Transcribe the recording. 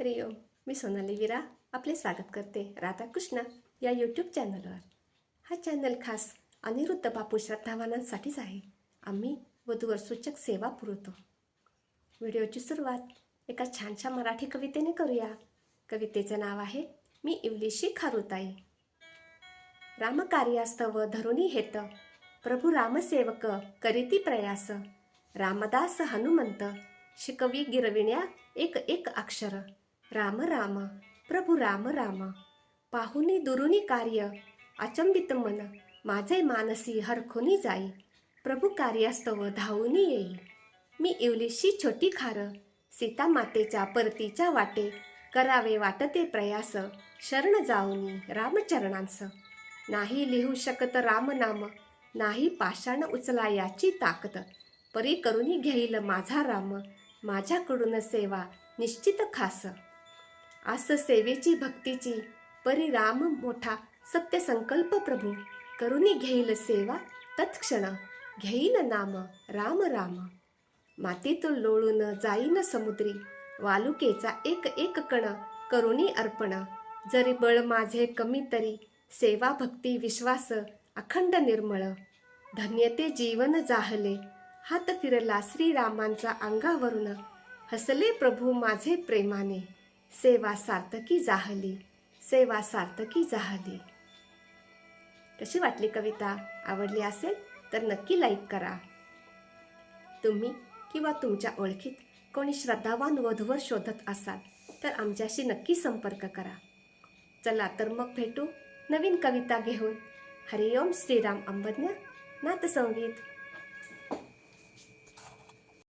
हरि ओम मी सोनाली विरा आपले स्वागत करते राधाकृष्ण या यूट्यूब चॅनलवर हा चॅनल खास अनिरुद्ध बापू श्रद्धावानांसाठीच आहे. आम्ही वधूवर सूचक सेवा पुरवतो. व्हिडिओची सुरुवात एका छानशा मराठी कवितेने करूया. कवितेचं नाव आहे मी इवलीशी खारुताई. रामकार्यास्तव धरुणी हेत प्रभू रामसेवक करीती प्रयास. रामदास हनुमंत शिकवी गिरविण्या एक एक अक्षर. राम राम प्रभू राम राम. पाहुनी दुरुनी कार्य अचंबित मन. माझे मानसी हरखुनी जाई. प्रभू कार्यास्तव धावूनी येई. मी इवलीशी छोटी खार सीता मातेच्या परतीच्या वाटे. करावे वाटते प्रयास शरण जाऊनी रामचरणांस. नाही लिहू शकत राम नाम नाही पाषाण उचला याची ताकद. परी करुणी घेईल माझा राम माझ्याकडून सेवा निश्चित खास. आस सेवेची भक्तीची परी राम मोठा सत्य संकल्प प्रभू. करुणी घेईल सेवा तत्क्षण घेईन नाम राम राम. मातीतून लोळून जाईन समुद्री वालुकेचा एक एक कण करुणी अर्पण. जरी बळ माझे कमी तरी सेवा भक्ती विश्वास अखंड निर्मळ. धन्यते जीवन जाहले हात फिरला श्रीरामांचा अंगावरून. हसले प्रभू माझे प्रेमाने. सेवा सार्थकी जाहली सेवा सार्थकी जाहली. कशी वाटली कविता? आवडली असेल तर नक्की लाईक करा. तुम्ही किंवा तुमच्या ओळखीत कोणी श्रद्धावान वधूवर शोधत असाल तर आमच्याशी नक्की संपर्क करा. चला तर मग भेटू नवीन कविता घेऊन. हरिओम श्रीराम अंबज्ञ नाथसंगीत.